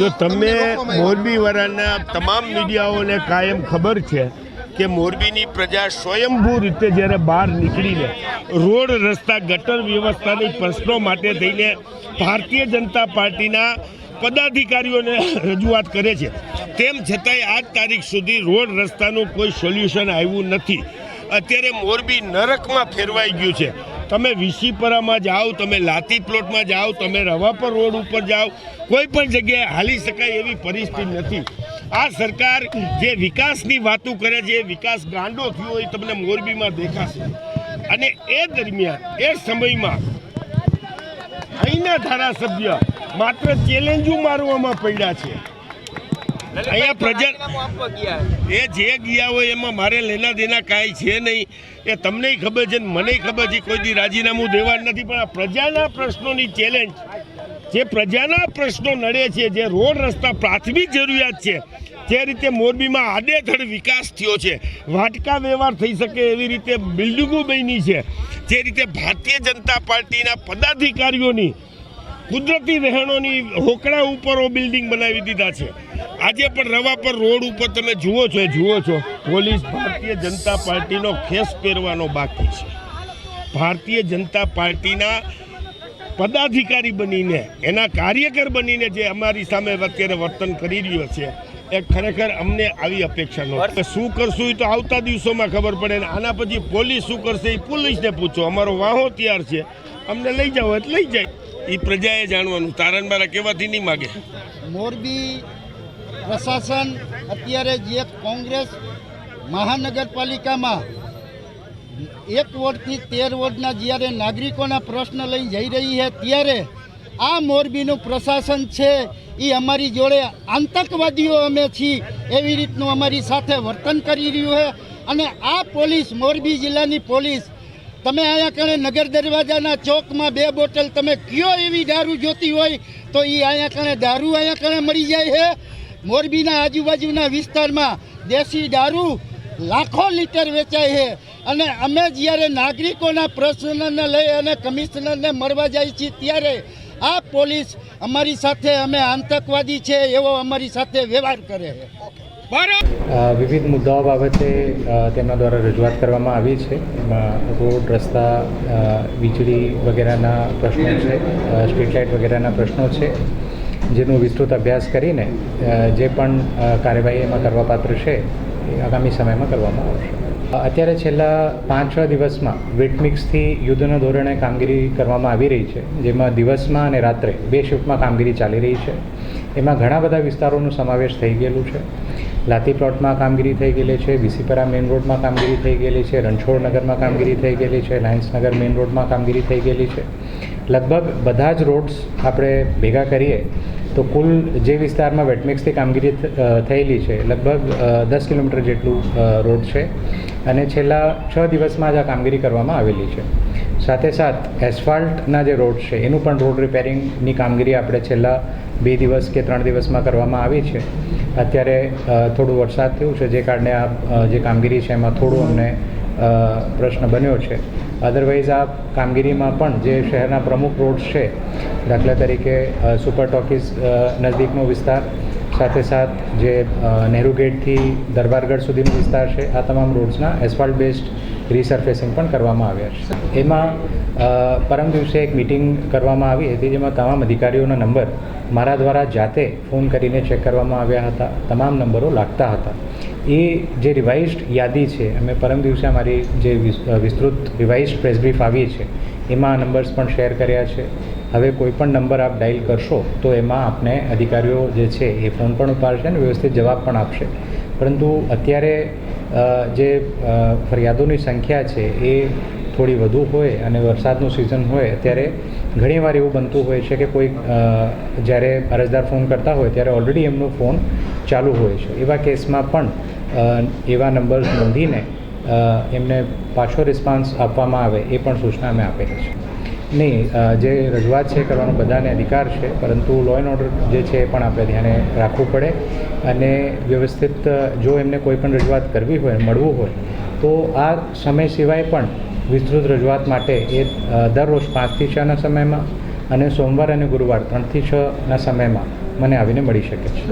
જો તમે મોરબી વરાના તમામ મીડિયાઓને કાયમ ખબર છે કે મોરબીની પ્રજા સ્વયંભૂ રીતે જ્યારે બહાર નીકળીને રોડ રસ્તા ગટર વ્યવસ્થાની પ્રશ્નો માટે થઈને ભારતીય જનતા પાર્ટીના પદાધિકારીઓને રજૂઆત કરે છે. તેમ છતાંય આજ તારીખ સુધી રોડ રસ્તાનું કોઈ સોલ્યુશન આવ્યું નથી. અત્યારે મોરબી નરકમાં ફેરવાઈ ગયું છે. તમે વિસીપરામાં જાઓ, તમે લાતી પ્લોટમાં જાઓ, તમે રવાપર રોડ ઉપર જાઓ, કોઈ પણ જગ્યાએ હાલી શકાય એવી પરિસ્થિતિ નથી. આ સરકાર જે વિકાસની વાતો કરે છે, એ વિકાસ ગાંડો થયો હોય તમને મોરબીમાં દેખાશે. અને એ દરમિયાન, એ સમયમાં અહીંના ધારાસભ્ય માત્ર ચેલેન્જો મારવામાં પડ્યા છે. અહીંયા પ્રજા એ જે ગયા હોય એમાં મારે લેના દેના કાંઈ છે નહીં. એ તમને ખબર છે મને ખબર છે કોઈ દી રાજીનામું દેવાનું નથી પણ આ પ્રજાના પ્રશ્નોની ચેલેન્જ જે પ્રજાના પ્રશ્નો નડે છે જે રોડ રસ્તા પ્રાથમિક જરૂરિયાત છે જે રીતે મોરબીમાં આડેધડ વિકાસ થયો છે વાટકા વ્યવહાર થઈ શકે એવી રીતે બિલ્ડિંગો બની છે જે રીતે ભારતીય જનતા પાર્ટીના પદાધિકારીઓની કુદરતી રહેણોની હોકડા ઉપરો બિલ્ડિંગ બનાવી દીધા છે. આજે પણ રવા પર રોડ ઉપર તમે જુઓ છો જુઓ છો, પોલીસ ભારતીય જનતા પાર્ટીનો ખેસ પહેરવાનો બાકી છે. ભારતીય જનતા પાર્ટીના પદાધિકારી બનીને, એના કાર્યકર બનીને જે અમારી સામે અત્યારે વર્તન કરી રહ્યો છે, એ ખરેખર અમને આવી અપેક્ષા નહોતી. શું કરશું એ તો આવતા દિવસોમાં ખબર પડે ને આના પછી પોલીસ શું કરશે એ પોલીસને પૂછો. અમારો વાહો તૈયાર છે. અમને લઈ જાઓ, એટલે લઈ જાય. એ પ્રજાએ જાણવાનું. તારણ મારા કહેવાથી નહીં માગે? મોરબી પ્રશાસન અત્યારે જે કોંગ્રેસ મહાનગરપાલિકામાં એક વોર્ડથી તેર વોર્ડના જ્યારે નાગરિકોના પ્રશ્ન લઈ જઈ રહી છે, ત્યારે આ મોરબીનું પ્રશાસન છે એ અમારી જોડે આતંકવાદીઓ અમે છીએ, એવી રીતનું અમારી સાથે વર્તન કરી રહ્યું છે. અને આ પોલીસ, મોરબી જિલ્લાની પોલીસ, તમે અહીંયા કણે નગર દરવાજાના ચોકમાં બે બોટલ તમે કયો એવી દારૂ જોતી હોય, તો એ અહીંયા કણે દારૂ અહીંયા કણે મળી જાય છે. મોરબીના આજુબાજુના વિસ્તારમાં દેશી દારૂ લાખો લીટર વેચાય છે. અને અમે જ્યારે નાગરિકોના પ્રશ્નને લઈ અને કમિશનરને મળવા જાય છીએ ત્યારે આ પોલીસ અમારી સાથે અમે આતંકવાદી છે એવો અમારી સાથે વ્યવહાર કરે છે. વિવિધ મુદ્દાઓ બાબતે તેમના દ્વારા રજૂઆત કરવામાં આવી છે. એમાં રોડ રસ્તા વીજળી વગેરેના પ્રશ્નો છે સ્ટ્રીટ લાઇટ વગેરેના પ્રશ્નો છે. જેનો વિસ્તૃત અભ્યાસ કરીને જે પણ કાર્યવાહી એમાં કરવાપાત્ર છે, એ આગામી સમયમાં કરવામાં આવશે. અત્યારે છેલ્લા પાંચ છ દિવસમાં વેટમિક્સથી યુદ્ધના ધોરણે કામગીરી કરવામાં આવી રહી છે, જેમાં દિવસમાં અને રાત્રે બે શિફ્ટમાં કામગીરી ચાલી રહી છે. એમાં ઘણા બધા વિસ્તારોનો સમાવેશ થઈ ગયેલું છે. લાતી પ્લોટમાં કામગીરી થઈ ગયેલી છે વિસીપરા મેઇન રોડમાં કામગીરી થઈ ગયેલી છે, રણછોડ નગરમાં કામગીરી થઈ ગયેલી છે લાયન્સનગર મેઇન રોડમાં કામગીરી થઈ ગયેલી છે. લગભગ બધા જ રોડ્સ આપણે ભેગા કરીએ તો કુલ જે વિસ્તારમાં વેટમિક્સથી કામગીરી થયેલી છે, લગભગ દસ કિલોમીટર જેટલું રોડ છે. અને છેલ્લા છ દિવસમાં જ આ કામગીરી કરવામાં આવેલી છે. સાથે સાથ, એસ્ફાલ્ટના જે રોડ છે, એનું પણ રોડ રિપેરિંગની કામગીરી આપણે છેલ્લા બે દિવસ કે ત્રણ દિવસમાં કરવામાં આવી છે. અત્યારે થોડું વરસાદ થયું છે, જે કારણે આ જે કામગીરી છે, એમાં થોડું અમને પ્રશ્ન બન્યો છે. અધરવાઇઝ આ કામગીરીમાં પણ જે શહેરના પ્રમુખ રોડ્સ છે, દાખલા તરીકે સુપર ટોકીઝ નજીકનો વિસ્તાર, સાથે સાથ જે નહેરુ ગેટથી દરબારગઢ સુધીનો વિસ્તાર છે, આ તમામ રોડ્સના એસ્ફાલ્ટ બેઝડ રીસર્ફેસિંગ પણ કરવામાં આવ્યા છે. એમાં પરમ દિવસે એક મિટિંગ કરવામાં આવી હતી જેમાં તમામ અધિકારીઓના નંબર મારા દ્વારા જાતે ફોન કરીને ચેક કરવામાં આવ્યા હતા. તમામ નંબરો લાગતા હતા. એ જે રિવાઇઝડ યાદી છે, અમે પરમ દિવસે અમારી જે વિસ્તૃત રિવાઇઝડ પ્રેસ બ્રીફ આવી છે એમાં નંબર્સ પણ શેર કર્યા છે. હવે કોઈ પણ નંબર આપ ડાયલ કરશો, તો એમાં આપને અધિકારીઓ જે છે એ ફોન પણ ઉપાડશે અને વ્યવસ્થિત જવાબ પણ આપશે. પરંતુ અત્યારે જે ફરિયાદોની સંખ્યા છે એ થોડી વધુ હોય અને વરસાદનું સિઝન હોય, અત્યારે ઘણીવાર એવું બનતું હોય છે કે કોઈ જ્યારે અરજદાર ફોન કરતા હોય ત્યારે ઓલરેડી એમનો ફોન ચાલુ હોય છે. એવા કેસમાં પણ એવા નંબર્સ નોંધીને એમને પાછો રિસ્પોન્સ આપવામાં આવે એ પણ સૂચના અમે આપેલી છે. નહીં જે રજૂઆત છે કરવાનો બધાને અધિકાર છે, પરંતુ લો એન્ડ ઓર્ડર જે છે એ પણ આપણે ધ્યાને રાખવું પડે અને વ્યવસ્થિત, જો એમને કોઈ પણ રજૂઆત કરવી હોય, મળવું હોય, તો આ સમય સિવાય પણ વિસ્તૃત રજૂઆત માટે એ દરરોજ પાંચથી છના સમયમાં અને સોમવાર અને ગુરુવાર ત્રણથી છના સમયમાં મને આવીને મળી શકે છે.